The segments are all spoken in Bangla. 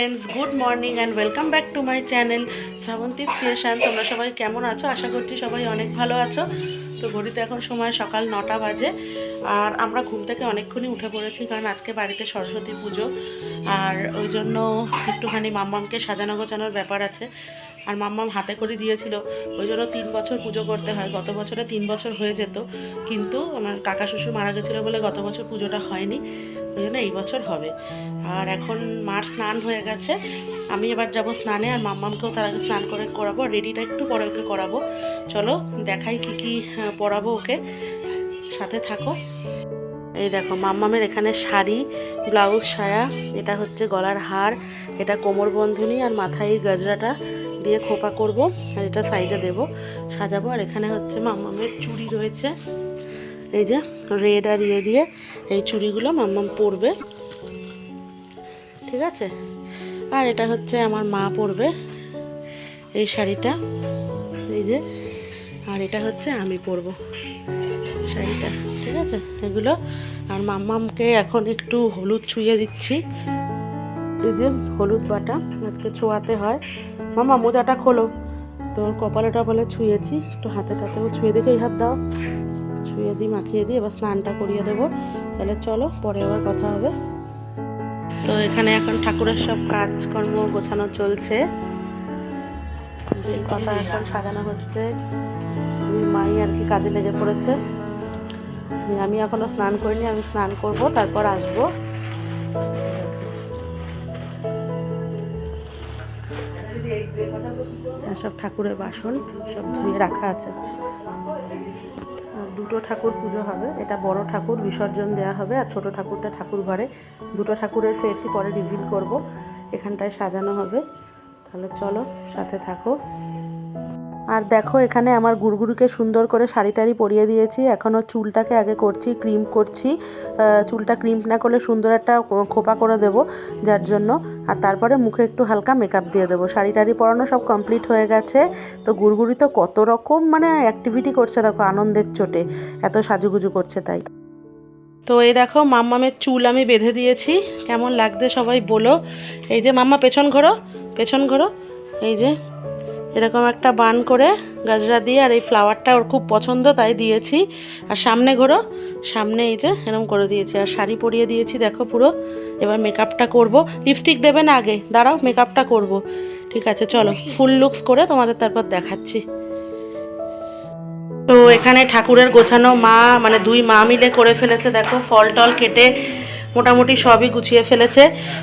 Friends good morning and welcome back to my channel Shrabanti creation তোমরা সবাই কেমন আছো? আশা করছি সবাই অনেক ভালো আছো। তো ঘড়িতে এখন সময় সকাল নটা বাজে আর আমরা ঘুম থেকে অনেকক্ষণই উঠে পড়েছি কারণ আজকে বাড়িতে সরস্বতী পুজো। আর ওই জন্য একটুখানি মাম্মামকে সাজানো গোছানোর ব্যাপার আছে। আর মাম্মাম হাতে করে দিয়েছিল। ওই জন্য তিন বছর পুজো করতে হয়। গত বছরে তিন বছর হয়ে যেত। কিন্তু আমার কাকা শ্বশুর মারা গেছিল বলে গত বছর পুজোটা হয়নি। ওই জন্য এই বছর হবে। আর এখন মার স্নান হয়ে গেছে। আমি এবার যাব স্নানে আর মাম্মামকেও তার আগে স্নান করে করাবো। রেডিটা একটু পরে ওকে করাবো। চলো দেখাই কি কি পরাবো ওকে। সাথে থাকো। এই দেখো, মাম্মামের এখানে শাড়ি, ব্লাউজ, সায়া। এটা হচ্ছে গলার হার। এটা কোমর বন্ধনী আর মাথায় গজরাটা। দিয়ে খোপা করব, আর এটা সাইডে দেব, সাজাবো। আর এখানে হচ্ছে মাম্মামের চুড়ি রয়েছে। এই যে রেড আর ইয়ে দিয়ে এই চুড়িগুলো মাম্মাম পরবে। ঠিক আছে? আর এটা হচ্ছে আমার মা পরবে এই শাড়িটা। এই যে, আর এটা হচ্ছে আমি পরবো শাড়িটা। ঠিক আছে? এগুলো, আর মাম্মামকে এখন একটু হলুদ ছুঁয়ে দিচ্ছি। এই যে হলুদ বাটা, আজকে ছোঁয়াতে হয়। মামা, মোজাটা খোলো। তোর কপালে টপালে ছুঁয়েছি, একটু হাতে টাতেও ছুঁয়ে দেখে হাত দাও। ছুঁয়ে দিই, মাখিয়ে দিই, এবার স্নানটা করিয়ে দেবো। তাহলে চলো, পরে আবার কথা হবে। তো এখানে এখন ঠাকুরের সব কাজকর্ম গোছানো চলছে। পাতা এখন সাজানো হচ্ছে। দুই মাই আর কি কাজে লেগে পড়েছে। আমি- আমি এখনও স্নান করিনি, আমি স্নান করব, তারপর আসব। সব ঠাকুরের বাসন সব ধুয়ে রাখা আছে। দুটো ঠাকুর পুজো হবে, এটা বড় ঠাকুর বিসর্জন দেওয়া হবে আর ছোট ঠাকুরটা ঠাকুর ঘরে। দুটো ঠাকুরের ফেসই পরে রিভিল করব, এখানটায় সাজানো হবে। তাহলে চলো, সাথে থাকো। আর দেখো, এখানে আমার গুড়গুড়িকে সুন্দর করে শাড়ি টাড়ি পরিয়ে দিয়েছি। এখনও চুলটাকে আগে করছি ক্রিম করছি। চুলটা ক্রিম না করলে সুন্দর একটা খোপা করে দেব, যার জন্য। আর তারপরে মুখে একটু হালকা মেকআপ দিয়ে দেবো। শাড়ি টাড়ি পরানো সব কমপ্লিট হয়ে গেছে। তো গুড়গুড়ি তো কত রকম মানে অ্যাক্টিভিটি করছে দেখো, আনন্দের চোটে। এত সাজুগুজু করছে তাই। তো এই দেখো, মাম্মামের চুল আমি বেঁধে দিয়েছি। কেমন লাগছে সবাই বলো। এই যে মাম্মা, পেছন ঘোরো পেছন ঘোরো। এই যে এরকম একটা বান করে গাজরা দিয়ে, আর এই ফ্লাওয়ারটা ওর খুব পছন্দ, তাই দিয়েছি। আর সামনে ঘোরো, সামনে এই যে এরকম করে দিয়েছি। আর শাড়ি পরিয়ে দিয়েছি, দেখো পুরো। এবার মেকআপটা করব। লিপস্টিক দেবে না আগে। দাঁড়াও মেকআপটা করব। ঠিক আছে, চলো। ফুল লুকস করে তোমাদের তারপর দেখাচ্ছি। তো এখানে ঠাকুরের গোছানো মা মানে দুই মা মিলে করে ফেলেছে, দেখো। ফল টল কেটে মোটামুটি সবই গুছিয়ে ফেলেছে।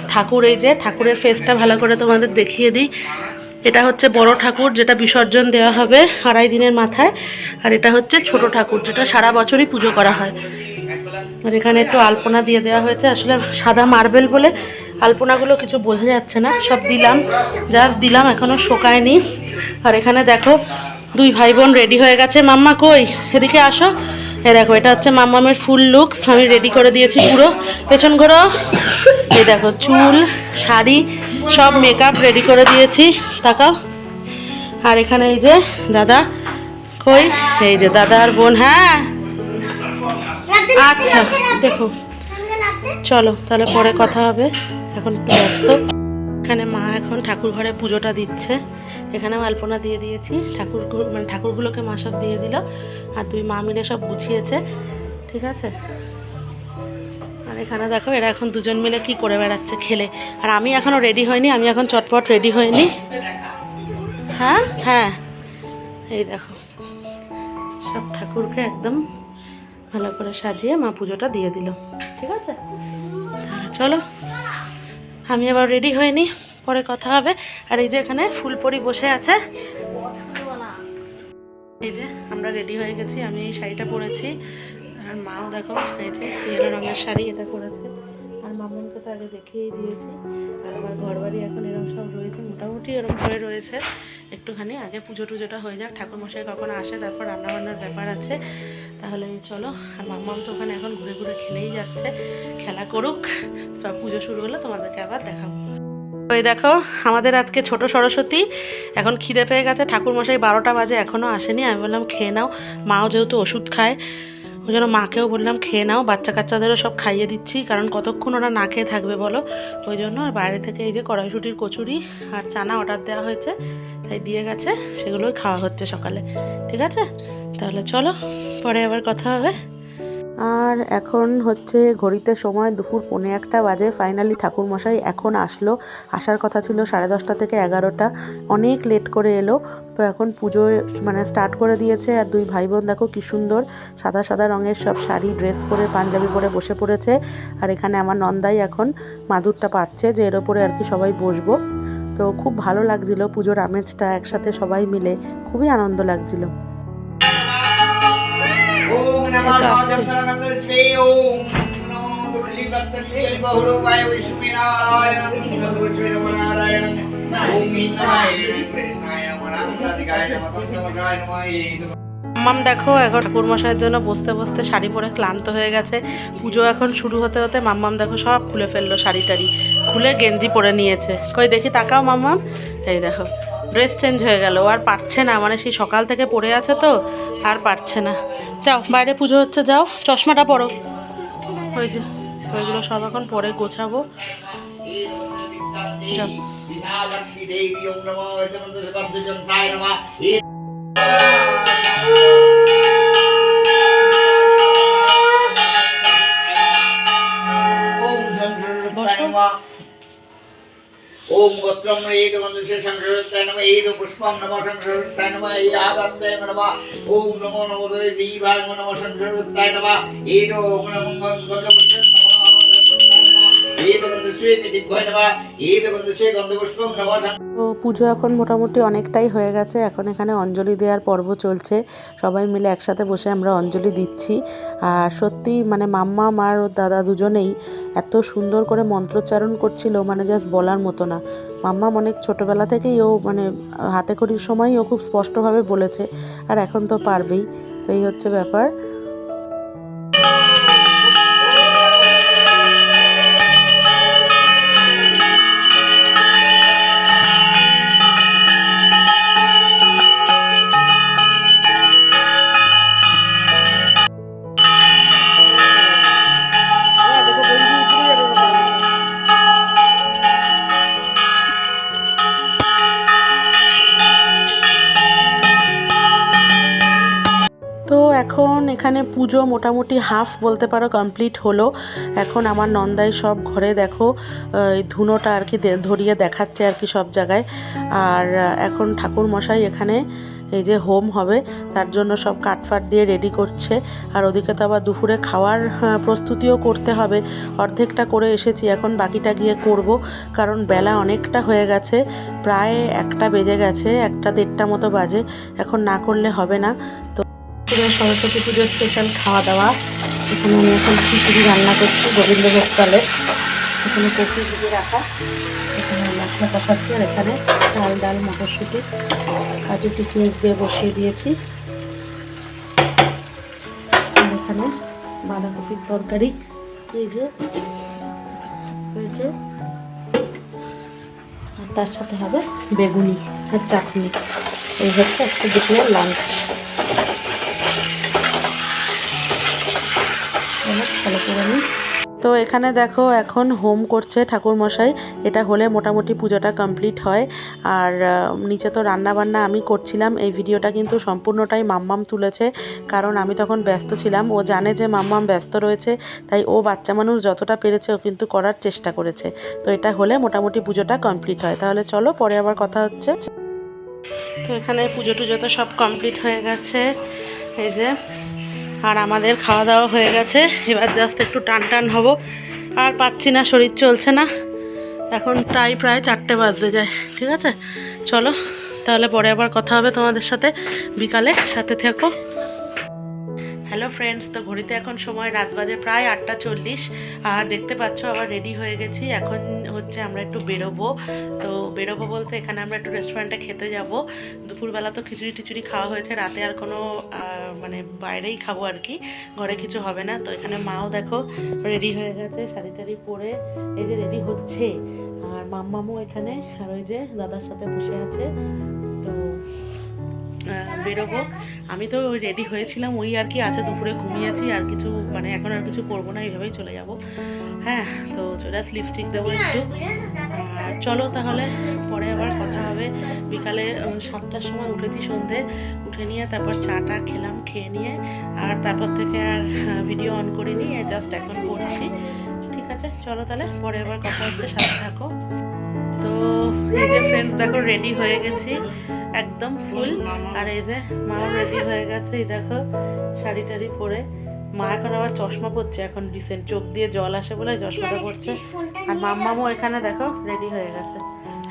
ঠাকুর এই যে, ঠাকুরের ফেসটা ভালো করে তোমাদের দেখিয়ে দিই। এটা হচ্ছে বড় ঠাকুর, যেটা বিসর্জন দেওয়া হবে আড়াই দিনের মাথায়। আর এটা হচ্ছে ছোট ঠাকুর, যেটা সারা বছরই পুজো করা হয়। আর এখানে একটু আলপনা দিয়ে দেওয়া হয়েছে। আসলে সাদা মার্বেল বলে আলপনাগুলো কিছু বোঝা যাচ্ছে না, সব দিলাম। জাস্ট দিলাম, এখনও শোকায়নি। আর এখানে দেখো, দুই ভাই বোন রেডি হয়ে গেছে। মাম্মা কই? এদিকে আসো। এ দেখো, এটা হচ্ছে মাম্মামের ফুল লুকস আমি রেডি করে দিয়েছি পুরো। পেছন ঘোরো এই দেখো, চুল, শাড়ি, সব মেকআপ রেডি করে দিয়েছি, তাকাও। আর এখানে এই যে দাদা, কই? এই যে দাদা আর বোন হ্যাঁ? আচ্ছা দেখো। চলো, তাহলে পরে কথা হবে। এখন একটু ব্যস্ত। এখানে মা এখন ঠাকুর ঘরে পুজোটা দিচ্ছে। এখানেও আলপনা দিয়ে দিয়েছি। ঠাকুর মানে ঠাকুরগুলোকে মা সব দিয়ে দিল। আর দুই মা মিলে সব গুছিয়েছে। ঠিক আছে? আর এখানে দেখো, এরা এখন দুজন মিলে কি করে বেড়াচ্ছে খেলে। আর আমি এখনও রেডি হইনি, আমি এখন চটপট রেডি হইনি। হ্যাঁ? হ্যাঁ। এই দেখো। সব ঠাকুরকে একদম ভালো করে সাজিয়ে মা পুজোটা দিয়ে দিল। ঠিক আছে? চলো। আমি আবার রেডি হয়নি পরে কথা হবে। আর এই যে এখানে ফুলপরি বসে আছে। এই যে আমরা রেডি হয়ে গেছি, আমি এই শাড়িটা পরেছি। আর মাও দেখো, এই যে ইয়েলো রঙের শাড়ি এটা পরেছে। মামুনকে তো আগে দেখিয়েই দিয়েছি। আর আমার ঘর বাড়ি এখন এরকম সব রয়েছে, মোটামুটি এরকম হয়ে রয়েছে। একটুখানি আগে পুজো টুজোটা হয়ে যাক, ঠাকুরমশাই কখন আসে, তারপর রান্নাবান্নার ব্যাপার আছে। তাহলে চলো, আর মাম্মাম তো ওখানে এখন ঘুরে ঘুরে খেলেই যাচ্ছে। খেলা করুক তো পুজো শুরু হলে তোমাদেরকে আবার দেখাবো। ওই দেখো, আমাদের আজকে ছোট সরস্বতী, এখন খিদে পেয়ে গেছে, ঠাকুরমশাই বারোটা বাজে এখনও আসেনি। আমি বললাম, খেয়ে নাও। মাও যেহেতু ওষুধ খায় ওই জন্য মাকেও বললাম, খেয়ে নাও বাচ্চা কাচ্চাদেরও সব খাইয়ে দিচ্ছি, কারণ কতক্ষণ ওরা না খেয়ে থাকবে বলো? ওই জন্য বাইরে থেকে এই যে কড়াইশুটির কচুরি আর চানা অর্ডার দেওয়া হয়েছে, তাই দিয়ে গেছে, সেগুলোই খাওয়া হচ্ছে সকালে, ঠিক আছে? তাহলে চলো, পরে আবার কথা হবে। আর এখন হচ্ছে ঘড়িতে সময় দুপুর পৌনে একটা বাজে। ফাইনালি ঠাকুরমশাই এখন আসলো। আসার কথা ছিল সাড়ে দশটা থেকে এগারোটা। অনেক লেট করে এলো। তো এখন পুজো মানে স্টার্ট করে দিয়েছে। আর দুই ভাই বোন দেখো কি সুন্দর। সাদা সাদা রঙের সব শাড়ি ড্রেস পরে, পাঞ্জাবি পরে বসে পড়েছে। আর এখানে আমার নন্দাই এখন মাদুরটা পাচ্ছে যে এর ওপরে আর কি সবাই বসবো। তো খুব ভালো লাগছিল পুজোর আমেজটা একসাথে সবাই মিলে। খুবই আনন্দ লাগছিল। মাম দেখো এখন ঠাকুরমশাইয়ের জন্য বসতে বসতে শাড়ি পরে ক্লান্ত হয়ে গেছে। পুজো এখন শুরু হতে হতে মাম্মাম দেখো সব খুলে ফেলল শাড়ি টাড়ি। খুলে গেঞ্জি পরে নিয়েছে। কই দেখি তাকাও মাম্মাম এই দেখো ড্রেস চেঞ্জ হয়ে গেল আর পারছে না মানে সেই সকাল থেকে পড়ে আছে তো, আর পারছে না। যাও, বাইরে পুজো হচ্ছে, যাও, চশমাটা পরো। ওই যে, ওইগুলো সব এখন পরে গোছাবো। যাও। ஓம் வஸ்திரம் ஏது வந்து சங்கழுத்த நம ஏது புஷ்பம் நம சங்கழுத்த நம யாதத்தை நம ஓம் நமோ நமோ தீபாங்க நம சங்கழுத்த நம ஏதோ তো পুজো এখন মোটামুটি অনেকটাই হয়ে গেছে। এখন এখানে অঞ্জলি দেওয়ার পর্ব চলছে। সবাই মিলে একসাথে বসে আমরা অঞ্জলি দিচ্ছি। আর সত্যি মানে মাম্মা মার ও দাদা দুজনেই এত সুন্দর করে মন্ত্রোচ্চারণ করছিল মানে জাস্ট বলার মতো না। মাম্মা মানে অনেক ছোটোবেলা থেকেই ও মানে হাতে করির সময় ও খুব স্পষ্টভাবে বলেছে। আর এখন তো পারবেই। তো এই হচ্ছে ব্যাপার। পুজো মোটামুটি হাফ বলতে পারো কমপ্লিট হলো। এখন আমার নন্দাই সব ঘরে দেখো এই ধুনোটা আর কি ধরিয়ে দেখাচ্ছে আর কি সব জায়গায়। আর এখন ঠাকুর মশাই এখানে এই যে হোম হবে, তার জন্য সব কাঠফাট দিয়ে রেডি করছে। আর ওদিকে তো আবার দুপুরে খাওয়ার প্রস্তুতিও করতে হবে। অর্ধেকটা করে এসেছি, এখন বাকিটা গিয়ে করব। কারণ বেলা অনেকটা হয়ে গেছে, প্রায় একটা বেজে গেছে, একটা দেড়টা মতো বাজে। এখন না করলে হবে না। তো পুরো সরস্বতী পুজোর স্পেশাল খাওয়া দাওয়া। এখানে আমি এখন খিচুড়ি রান্না করছি গোবিন্দভোগ চালে এখানে কফি ভিজে রাখা। এখানে মশলা কষাচ্ছি আর এখানে চাল, ডাল, মটরশুঁটি, কাজু কিশমিশ দিয়ে বসিয়ে দিয়েছি। আর এখানে বাঁধাকপির তরকারি। এই যে হয়েছে। আর তার সাথে হবে বেগুনি আর চাটনি। এই হচ্ছে একটা দুপুরের লাঞ্চ ভালো করে নিই তো এখানে দেখো এখন হোম করছে ঠাকুরমশাই। এটা হলে মোটামুটি পুজোটা কমপ্লিট হয়। আর নিচে তো রান্না বান্না আমি করছিলাম। এই ভিডিওটা কিন্তু সম্পূর্ণটাই মাম্মাম তুলেছে। কারণ আমি তখন ব্যস্ত ছিলাম। ও জানে যে মাম্মাম ব্যস্ত রয়েছে। তাই ও বাচ্চা মানুষ যতটা পেরেছে ও কিন্তু করার চেষ্টা করেছে। তো এটা হলে মোটামুটি পুজোটা কমপ্লিট হয়। তাহলে চলো পরে আবার কথা হচ্ছে। তো এখানে পুজো টুজো তো সব কমপ্লিট হয়ে গেছে। এই যে আর আমাদের খাওয়া দাওয়া হয়ে গেছে। এবার জাস্ট একটু টান টান হব। আর পাচ্ছি না, শরীর চলছে না। এখন প্রায় প্রায় চারটে বাজতে যায়, ঠিক আছে? চলো, তাহলে পরে আবার কথা হবে তোমাদের সাথে। বিকালে, সাথে থেকো। হ্যালো ফ্রেন্ডস তো ঘড়িতে এখন সময় রাত বাজে প্রায় আটটা চল্লিশ, আর দেখতে পাচ্ছ আবার রেডি হয়ে গেছি। এখন হচ্ছে আমরা একটু বেরোবো। তো বেরোবো বলতে এখানে আমরা একটু রেস্টুরেন্টে খেতে যাব। দুপুরবেলা তো খিচুড়ি টিচুড়ি খাওয়া হয়েছে, রাতে আর কোনো মানে বাইরেই খাব আর কি। ঘরে কিছু হবে না। তো এখানে মাও দেখো রেডি হয়ে গেছে, শাড়ি টাড়ি পরে এই যে রেডি হচ্ছে। আর মাম্মামও এখানে, আর ওই যে দাদার সাথে বসে আছে। তো বেরোবো। আমি তো রেডি হয়েছিলাম ওই আর কি আছে দুপুরে ঘুমিয়েছি, আর কিছু মানে এখন আর কিছু করব না, এইভাবেই চলে যাব। হ্যাঁ তো চলে আস লিপস্টিক দেবো একটু। আর চলো তাহলে, পরে আবার কথা হবে। বিকালে সাতটার সময় উঠেছি সন্ধে, উঠে নিয়ে তারপর চাটা খেলাম, খেয়ে নিয়ে, আর তারপর থেকে আর ভিডিও অন করে করিনি জাস্ট এখন করছি। ঠিক আছে, চলো তাহলে, পরে আবার কথা হচ্ছে, সাথে থাকো। তো, এই যে ফ্রেন্ডস দেখো রেডি হয়ে গেছি। একদম ফুল। আর এই যে মাও রেডি হয়ে গেছে এই দেখো শাড়ি টাড়ি পরে। মা এখন আবার চশমা পরছে এখন রিসেন্ট চোখ দিয়ে জল আসে বলে চশমাটা পরছে। আর মাম্মামও এখানে দেখো রেডি হয়ে গেছে।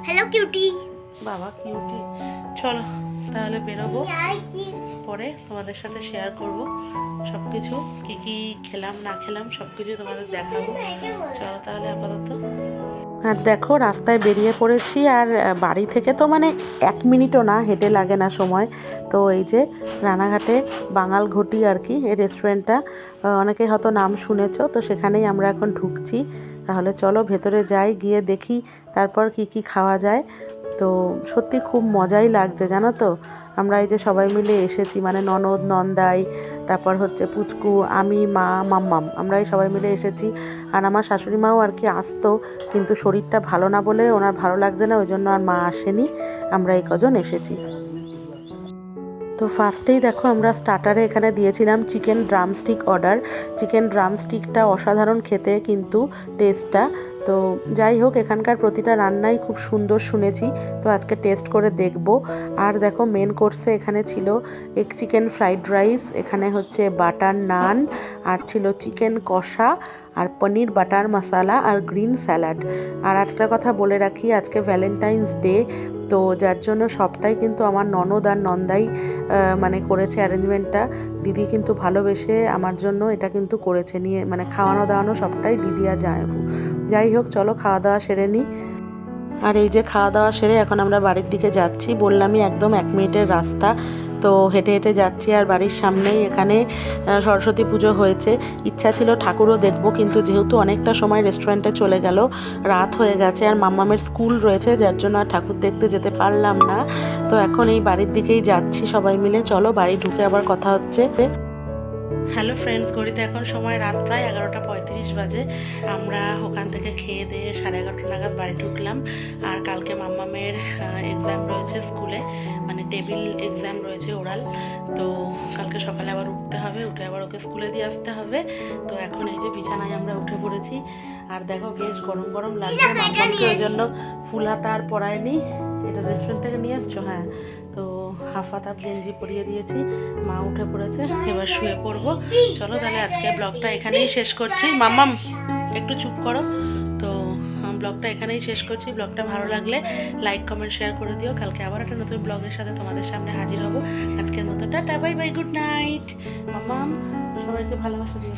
হ্যালো কিউটি বাবা কিউটি চলো তাহলে বেরোবো। পরে তোমাদের সাথে শেয়ার করব। সব কিছু কী কী খেলাম, না খেলাম সব কিছু তোমাদের দেখাবো। চলো তাহলে আপাতত। আর দেখো, রাস্তায় বেরিয়ে পড়েছি, আর বাড়ি থেকে তো মানে এক মিনিটও না, হেঁটে লাগে না সময়। তো এই যে রানাঘাটে বাঙাল ঘটি আর কি, এই রেস্টুরেন্টটা অনেকে হয়তো নাম শুনেছো, তো সেখানেই আমরা এখন ঢুকছি। তাহলে চলো ভেতরে যাই, গিয়ে দেখি, তারপর কি কি খাওয়া যায়। তো সত্যি খুব মজাই লাগছে, জানো তো? আমরা এই যে সবাই মিলে এসেছি মানে ননদ, নন্দাই, তারপর হচ্ছে পুচকু, আমি, মা, মাম্মাম আমরা এই সবাই মিলে এসেছি। আর আমার শাশুড়ি মাও আর কি আসতো, কিন্তু শরীরটা ভালো না বলে ওনার ভালো লাগছে না, ওই জন্য আর মা আসেনি, আমরা এই কজন এসেছি। তো ফার্স্টেই দেখো আমরা স্টার্টারে এখানে দিয়েছিলাম চিকেন ড্রামস্টিক অর্ডার চিকেন ড্রামস্টিকটা অসাধারণ খেতে কিন্তু টেস্টটা তো যাই হোক, এখানকার প্রতিটা রান্নাই খুব সুন্দর শুনেছি। তো আজকে টেস্ট করে দেখব। আর দেখো মেন কোর্সে এখানে ছিল এক চিকেন ফ্রাইড রাইস এখানে হচ্ছে বাটার নান আর ছিল চিকেন কষা আর পনির, বাটার মশালা আর গ্রিন স্যালাড। আর একটা কথা বলে রাখি, আজকে ভ্যালেন্টাইন্স ডে তো যার জন্য সবটাই কিন্তু আমার ননদ আর নন্দাই মানে করেছে অ্যারেঞ্জমেন্টটা। দিদি কিন্তু ভালোবেসে আমার জন্য এটা কিন্তু করেছে। নিয়ে মানে খাওয়ানো দাওয়ানো সবটাই দিদি আর যায় যাই হোক, চলো খাওয়া দাওয়া সেরে নিই আর এই যে খাওয়া দাওয়া সেরে এখন আমরা বাড়ির দিকে যাচ্ছি। বললামই একদম এক মিনিটের রাস্তা। তো হেঁটে হেঁটে যাচ্ছি আর বাড়ির সামনেই এখানে সরস্বতী পুজো হয়েছে। ইচ্ছা ছিল ঠাকুরও দেখব, কিন্তু যেহেতু অনেকটা সময় রেস্টুরেন্টে চলে গেল, রাত হয়ে গেছে আর মাম্মামের স্কুল রয়েছে, যার জন্য আর ঠাকুর দেখতে যেতে পারলাম না। তো এখন এই বাড়ির দিকেই যাচ্ছি সবাই মিলে। চলো বাড়ি ঢুকে আবার কথা হচ্ছে। হ্যালো ফ্রেন্ডস ঘড়িতে এখন সময় রাত প্রায় এগারোটা পঁয়ত্রিশ বাজে। আমরা ওখান থেকে খেয়ে দিয়ে সাড়ে এগারোটা নাগাদ বাড়ি ঢুকলাম। আর কালকে মাম্মা মাম্মামের এক্সাম রয়েছে স্কুলে। মানে টেবিল এক্সাম রয়েছে ওরাল তো কালকে সকালে আবার উঠতে হবে উঠে আবার ওকে স্কুলে দিয়ে আসতে হবে। তো এখন এই যে বিছানায় আমরা উঠে পড়েছি। আর দেখো বেশ গরম গরম লাগছে। মাম্মামকে ওই জন্য ফুল হাতা আর পরায়নি। এটা রেস্টুরেন্ট থেকে নিয়ে আসছো হ্যাঁ। তো হাফ হাতা গেঞ্জি পরিয়ে দিয়েছি, মা উঠে পড়েছে, এবার শুয়ে পড়ব। চলো তাহলে আজকে ব্লগটা এখানেই শেষ করছি। মাম্মাম, একটু চুপ করো। তো ব্লগটা এখানেই শেষ করছি। ব্লগটা ভালো লাগলে লাইক, কমেন্ট, শেয়ার করে দিও। কালকে আবার একটা নতুন ব্লগের সাথে তোমাদের সামনে হাজির হব। আজকের মতো tata, bye bye, good night. মাম্মাম, সবাইকে ভালোবাসা দিও।